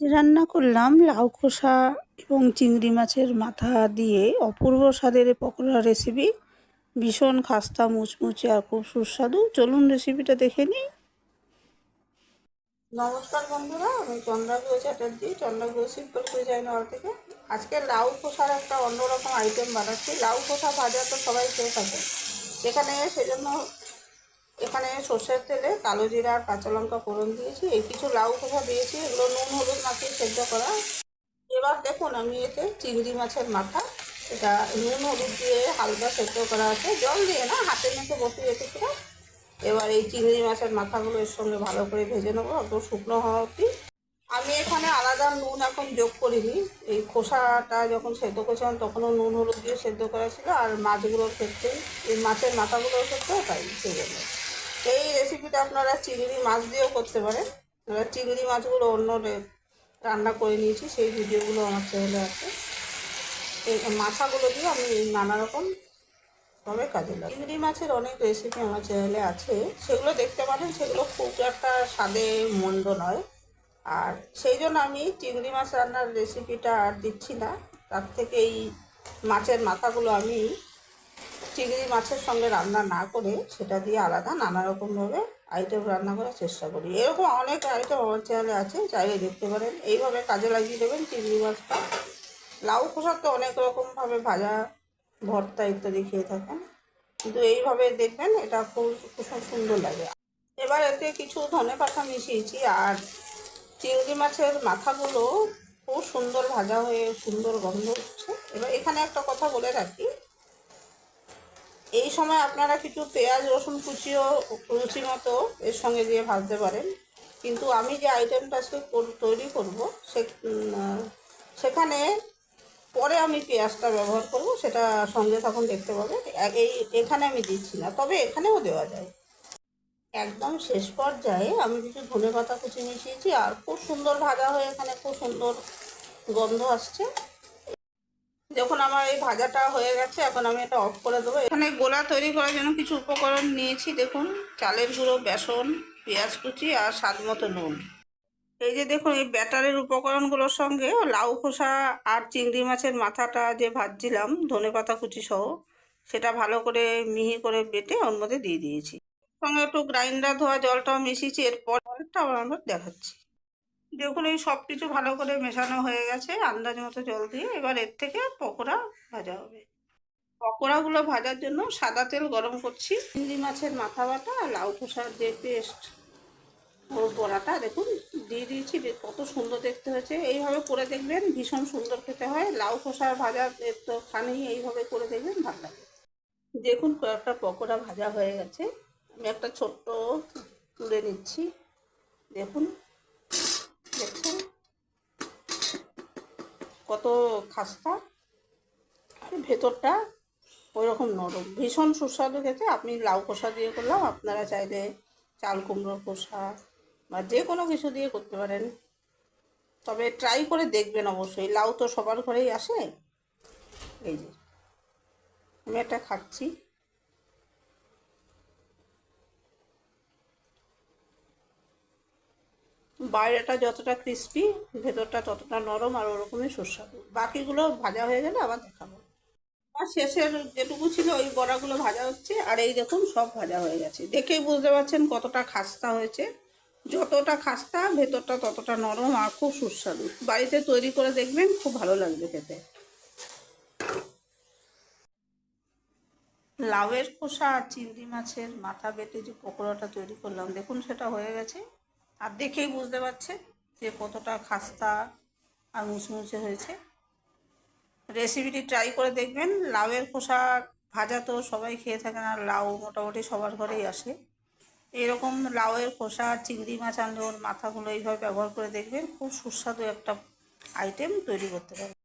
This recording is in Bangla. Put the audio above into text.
রান্না করলাম, লাউ খোসা এবং চিংড়ি মাছের মাথা দিয়ে অপূর্ব স্বাদের পকোড়া রেসিপি ভীষণ খাস্তা, মুচমুচে আর খুব সুস্বাদু। চলুন রেসিপিটা দেখে নিই। নমস্কার বন্ধুরা, আমি চন্দ্রাগুলো চ্যাটার্জি। চন্দ্রাগুলো সিম্পল কুইজাইন হল থেকে। আজকে লাউ খোসার একটা অন্যরকম আইটেম বানাচ্ছি। লাউ খোসা ভাজা তো সবাই খেয়ে থাকে। এখানে সেজন্য এখানে সর্ষের তেলে কালো জিরা আর কাঁচা লঙ্কা ফোড়ন দিয়েছি। এই কিছু লাউ খোসা দিয়েছি, এগুলো নুন, হলুদ মাখিয়ে সেদ্ধ করা। এবার দেখুন আমি এতে চিংড়ি মাছের মাথা। এটা নুন, হলুদ দিয়ে হালকা সেদ্ধ করা আছে। জল দিয়ে না, হাতে মেখে বসিয়ে রেখেছিলাম এবার এই চিংড়ি মাছের মাথাগুলো এর সঙ্গে ভালো করে ভেজে নেব, অত শুকনো হওয়া অব্দি আমি এখানে আলাদা নুন এখন যোগ করিনি। এই খোসাটা যখন সেদ্ধ করেছিলাম, তখনও নুন, হলুদ দিয়ে সেদ্ধ করা ছিল, আর মাছগুলোর ক্ষেত্রে, এই মাছের মাথাগুলোর ক্ষেত্রেও তাই সেই জন্য এই রেসিপিটা আপনারা চিংড়ি মাছ দিয়েও করতে পারেন। চিংড়ি মাছগুলো অন্য রান্না করে নিয়েছি, সেই ভিডিওগুলো আমার চ্যানেলে আছে। এই মাথাগুলো দিয়ে আমি নানা রকম ভাবে কাজে লাগে চিংড়ি মাছের অনেক রেসিপি আমার চ্যানেলে আছে। সেগুলো দেখতে পারেন, সেগুলো খুব একটা স্বাদে মন্দ নয়। আর সেই জন্য আমি চিংড়ি মাছ রান্নার রেসিপিটা আর দিচ্ছি না। তার থেকে এই মাছের মাথাগুলো আমি চিংড়ি মাছের সঙ্গে রান্না না করে সেটা দিয়ে আলাদা নানা রকমভাবে আইটেম রান্না করার চেষ্টা করি। এরকম অনেক আইটেম আমার চ্যানেলে আছে, চাইলে দেখতে পারেন। এইভাবে কাজে লাগিয়ে দেবেন চিংড়ি মাছটা। লাউ খোসার তো অনেক রকমভাবে ভাজা, ভর্তা ইত্যাদি খেয়ে থাকেন। কিন্তু এইভাবে দেখবেন এটা খুব খুব সুন্দর লাগে। এবার এতে কিছু ধনে পাতা মিশিয়েছি আর চিংড়ি মাছের মাথাগুলো খুব সুন্দর ভাজা হয়ে সুন্দর গন্ধ হচ্ছে। এবার এখানে একটা কথা বলে রাখি এই সময় আপনারা কিছু পেঁয়াজ, রসুন কুচিও রুচি মতো এর সঙ্গে দিয়ে ভাজতে পারেন। কিন্তু আমি যে আইটেমটা আজকে তৈরি করব, সে সেখানে পরে আমি পেঁয়াজটা ব্যবহার করব, সেটা সঙ্গে তখন দেখতে পাবে। এই এখানে আমি দিচ্ছি না, তবে এখানেও দেওয়া যায়। একদম শেষ পর্যায়ে আমি কিছু ধনে পাতা কুচি মিশিয়েছি, আর খুব সুন্দর ভাজা হয়ে এখানে খুব সুন্দর গন্ধ আসছে। যখন আমার এই ভাজাটা হয়ে গেছে, এখন আমি এটা অফ করে দেবো। এখানে গোলা তৈরি করার জন্য কিছু উপকরণ নিয়েছি, দেখুন। চালের গুঁড়ো, বেসন, পেঁয়াজ কুচি আর স্বাদ মতো নুন। এই যে দেখুন, এই ব্যাটারের উপকরণগুলোর সঙ্গে লাউ খোসা আর চিংড়ি মাছের মাথাটা যে ভাজছিলাম, ধনে পাতা কুচি সহ, সেটা ভালো করে মিহি করে বেটে ওর মধ্যে দিয়ে দিয়েছি। সঙ্গে একটু গ্রাইন্ডার ধোয়া জলটাও মিশিয়েছি, এরপর আবার আমরা দেখাচ্ছি। দেখুন, এই সব কিছু ভালো করে মেশানো হয়ে গেছে, আন্দাজ মতো জল দিয়ে। এবার এর থেকে পকোড়া ভাজা হবে। পকোড়াগুলো ভাজার জন্য সাদা তেল গরম করছি। চিংড়ি মাছের মাথা বাটা আর লাউ খোসার যে পেস্ট ওর বড়াটা, দেখুন, দিয়ে দিয়েছি। কত সুন্দর দেখতে হয়েছে। এইভাবে করে দেখবেন, ভীষণ সুন্দর খেতে হয়। লাউ খোসার ভাজা, এর তো খানেই এইভাবে করে দেখবেন, ভালো লাগে। দেখুন, কয়েকটা পকোড়া ভাজা হয়ে গেছে। আমি একটা ছোট্ট তুলে নিচ্ছি। দেখুন দেখছেন কত খাস্তা। আর ভেতরটা ওই রকম নরম। ভীষণ সুস্বাদু খেতে। আপনি লাউ কষা দিয়ে করলাম। আপনারা চাইলে চাল কুমড়োর কষা বা যে কোনো কিছু দিয়ে করতে পারেন। তবে ট্রাই করে দেখবেন অবশ্যই। লাউ তো সবার ঘরেই আসে। এই যে, আমি একটা খাচ্ছি। বাইরেটা যতটা ক্রিস্পি ভেতরটা ততটা নরম আর ওরকমই সুস্বাদু। বাকিগুলো ভাজা হয়ে গেলে আবার দেখাবো। আর শেষের যেটুকু ছিল ওই বড়াগুলো ভাজা হচ্ছে। আর এই দেখুন, সব ভাজা হয়ে গেছে। দেখেই বুঝতে পারছেন কতটা খাস্তা হয়েছে। যতটা খাস্তা, ভেতরটা ততটা নরম আর খুব সুস্বাদু। বাড়িতে তৈরি করে দেখবেন, খুব ভালো লাগবে খেতে। লাউয়ের খোসা আর চিংড়ি মাছের মাথা বেটে যে পকোড়াটা তৈরি করলাম, দেখুন সেটা হয়ে গেছে। আর দেখেই বুঝতে পারছে যে কতটা খাস্তা আর মুচমুচে হয়েছে। রেসিপিটি ট্রাই করে দেখবেন। লাউয়ের খোসা ভাজা তো সবাই খেয়ে থাকে না লাউ মোটামুটি সবার ঘরেই আসে। এরকম লাউয়ের খোসা চিংড়ি মাছ আন্দোলন মাথাগুলো এইভাবে ব্যবহার করে দেখবেন। খুব সুস্বাদু একটা আইটেম তৈরি করতে পারবেন।